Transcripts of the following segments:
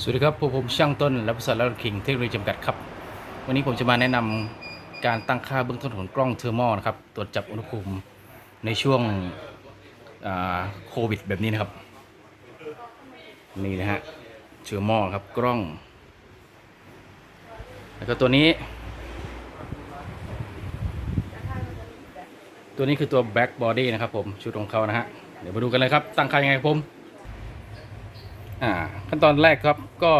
สวัสดีครับผมช่างต้นและบริษัทและคิงเทคโนโลยีจำกัดครับ วันนี้ผมจะมาแนะนำการตั้งค่าเบื้องต้นของกล้องเทอร์โมนะครับตรวจจับอุณหภูมิในช่วงโควิด แบบนี้นะครับ นี่นะฮะเทอร์โมครับกล้อง แล้วก็ตัวนี้ ตัวนี้คือตัว back body นะครับผมชุดของเขานะฮะเดี๋ยวมาดูกันเลยครับตั้งค่ายังไงครับผม อ่าขั้นตอนแรกครับก็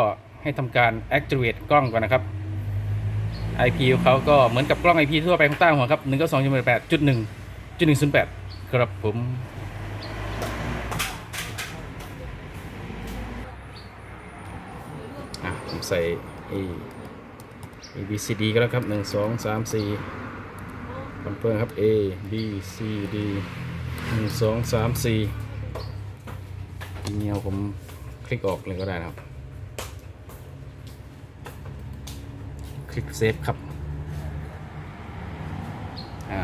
ให้ทำการ activate กล้องก่อนนะครับ IP ของเขาก็เหมือนกับกล้อง IP ทั่วไปของต้าหัวครับ1 9 2 8 1 1 0 8 ครับผมอะผมใส่ A A B C D ก็แล้วครับ 1 2 3 4คอนเฟิร์มครับ A B C D 1 2 3 4อีเมลผม คลิกออกเลยก็ได้นะครับ คลิกเซฟครับอ่า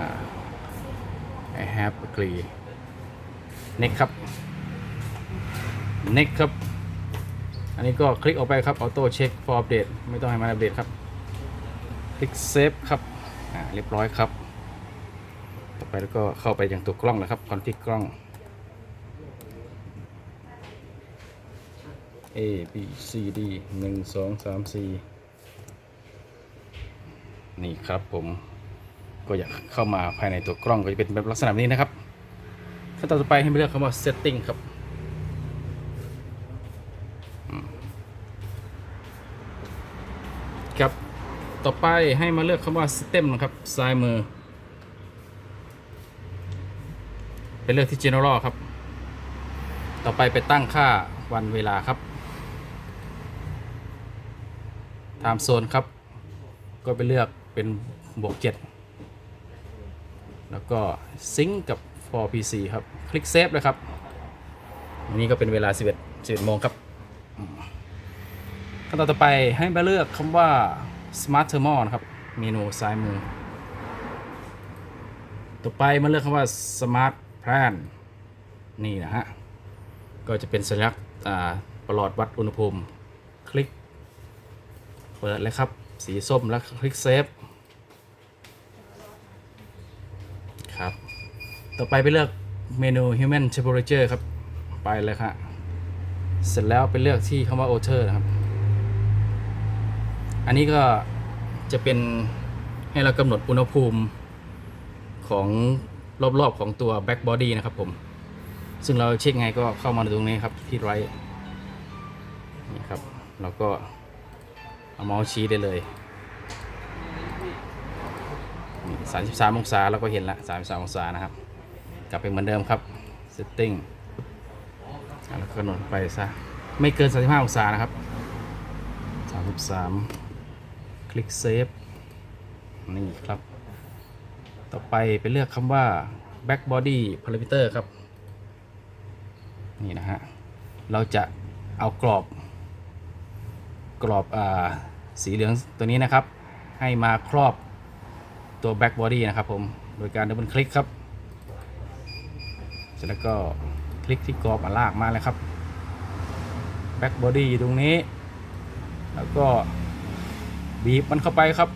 I have agree next ครับ next ครับ อันนี้ก็คลิกออกไปครับ auto check for update ไม่ต้องให้มันอัปเดตครับ คลิกเซฟครับ อ่า เรียบร้อยครับ ต่อไปแล้วก็เข้าไปยังตัวกล้องนะครับคอนฟิกกล้อง A B C D หนึ่งสองสามสี่นี่ครับผมก็อยากเข้ามาภายในตัวกล้องก็จะเป็นแบบลักษณะนี้นะครับขั้นตอนต่อไปให้ไปเลือกคำว่า setting ครับครับ ต่อไปให้มาเลือกคำว่า system นะครับซ้ายมือไปเลือกที่ general ครับ ต่อไปไปตั้งค่าวันเวลาครับ ไทม์โซนครับ ก็ไปเลือกเป็นบวก 7 แล้วก็ซิงกับ for PC ครับ คลิกเซฟเลยครับอันนี้ก็เป็นเวลา 11 11โมงครับขั้นตอนต่อไปให้มาเลือกคำว่า smart thermal นะครับ เมนูซ้ายมือ ต่อไปมาเลือกคำว่า smart plan นี่นะฮะ ก็จะเป็นสัญลักษณ์อ่าประหลอดวัดอุณหภูมิ เปิดเลยครับ สีส้มแล้วคลิกเซฟครับ ต่อไปไปเลือกเมนู Human Temperature ครับ ไปเลยครับเสร็จแล้วไปเลือกที่คำว่า Alter นะครับ อันนี้ก็จะเป็นให้เรากำหนดอุณหภูมิของรอบๆของตัว Back Body นะครับผม ซึ่งเราเช็คไงก็เข้ามาตรงนี้ครับที่ไรนี่ครับเราก็ เอาเมาส์ชี้ได้เลยสามสิบสามองศาเราก็เห็นละสามสิบสามองศานะครับ กลับไปเหมือนเดิมครับ setting อะแล้วก็กำหนไปซะไม่เกิน35องศานะครับ33คลิกเซฟนี่ครับ ต่อไปไปเลือกคำว่า back body parameter ครับ นี่นะฮะ เราจะเอากรอบ กรอบอ่าสีเหลืองตัวนี้นะครับ ให้มาครอบตัว back body นะครับผมโดยการดับเบิลคลิกครับเสร็จแล้วก็คลิกที่กรอบอะลากมาเลยครับ back body อยู่ตรงนี้ แล้วก็บีบมันเข้าไปครับ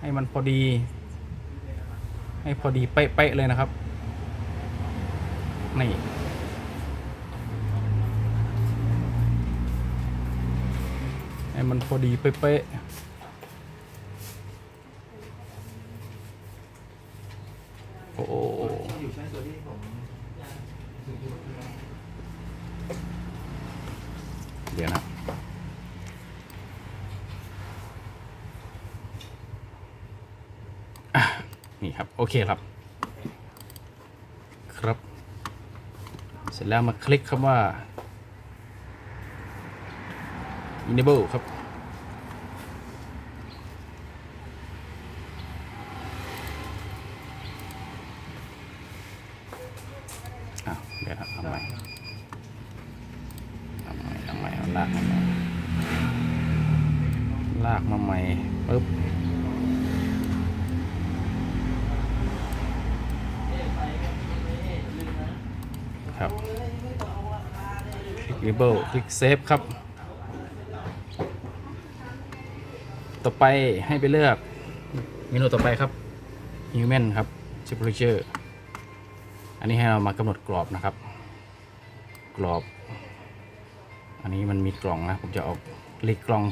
ให้มันพอดี ให้พอดีเป๊ะๆเลยนะครับนี่ ให้มันพอดีเป๊ะโอ้เดี๋ยวนะอะนี่ครับ โอเคครับ ครับ เสร็จแล้วมาคลิกคำว่า enable ครับอ้าวเดี๋ยวทำไมทำไมทำไมเอาลากมาใหม่ลากมาใหม่ปึ๊บครับคลิก enable คลิก save ครับ ต่อไปให้ไปเลือกเมนูต่อไปครับ Human ครับ Temperature อันนี้ให้เรามากำหนดกรอบนะครับ กรอบ อันนี้มันมีกล่องนะ ผมจะเอาคลิกกล่อง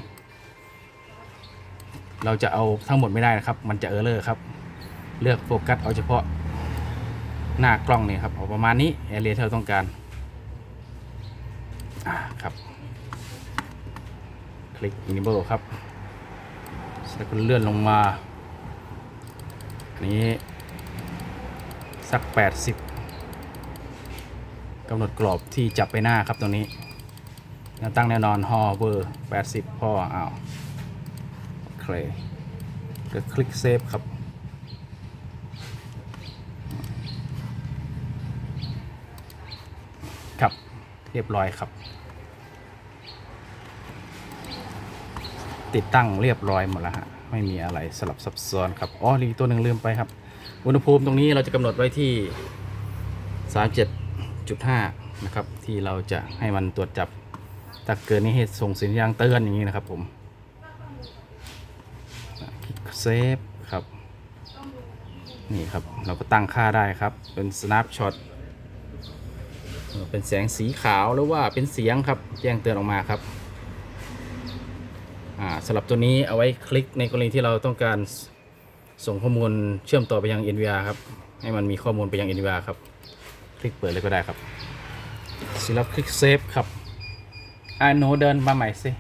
เราจะเอาทั้งหมดไม่ได้นะครับ มันจะเออร์เลอร์ครับ เลือกโฟกัสเอาเฉพาะหน้ากล้องเนี่ยครับเอาประมาณนี้แอเรียที่เราต้องการอ่าครับ คลิก enable ครับ แล้วก็เลื่อนลงมา อันนี้ สัก 80กำหนดกรอบที่จับไปหน้าครับตรงนี้แนวตั้งแน่นอนฮอเวอร์ 80 พ่ออ้าวโอเคก็คลิกเซฟครับครับ เรียบร้อยครับ ติดตั้งเรียบร้อยหมดแล้วฮะไม่มีอะไรสลับซับซ้อนครับอ๋ออีกตัวหนึ่งลืมไปครับ อุณหภูมิตรงนี้เราจะกำหนดไว้ที่ 37.5 นะครับ ที่เราจะให้มันตรวจจับถ้าเกินนี้ให้ส่งสัญญาณเตือนอย่างนี้นะครับผมคลิกเซฟครับนี่ครับเราก็ตั้งค่าได้ครับ เป็น snapshot เอ่อเป็นแสงสีขาวหรือว่าเป็นเสียงครับแจ้งเตือนออกมาครับ สำหรับตัวนี้เอาไว้คลิกในกรณีที่เราต้องการส่งข้อมูลเชื่อมต่อไปยัง NVR ครับ ให้มันมีข้อมูลไปยัง NVR ครับ คลิกเปิดเลยก็ได้ครับเสร็จแล้วคลิกเซฟครับอ่าหนูเดินมาใหม่สิ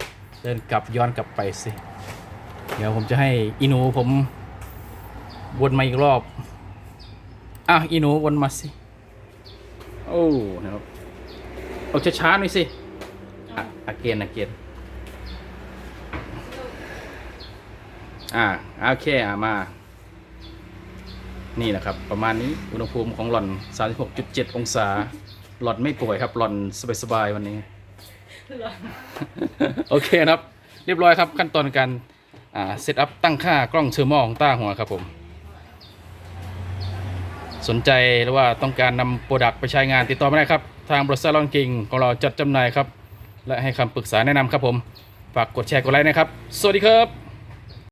เดินกลับย้อนกลับไปสิเดี๋ยวผมจะให้อีนูผมวนมาอีกรอบอะอีนูวนมาสิโอ้นะครับเอาช้าๆหน่อยสิอะอาเกนอาเกน อ่าโอเคอะมา นี่แหละครับ ประมาณนี้อุณหภูมิของหล่อน 36.7 องศา หล่อนไม่ป่วยครับ หล่อนสบายๆวันนี้ โอเคครับ เรียบร้อยครับขั้นตอนการอ่าเซตอัพตั้งค่ากล้องเทอร์โมของต้าหัวครับผม สนใจหรือว่าต้องการนำโปรดักต์ไปใช้งานติดต่อมาได้ครับ ทางบริษัทลอนกิงของเราจัดจำหน่ายครับ และให้คำปรึกษาแนะนำครับผม ฝากกดแชร์กดไลค์นะครับ สวัสดีครับ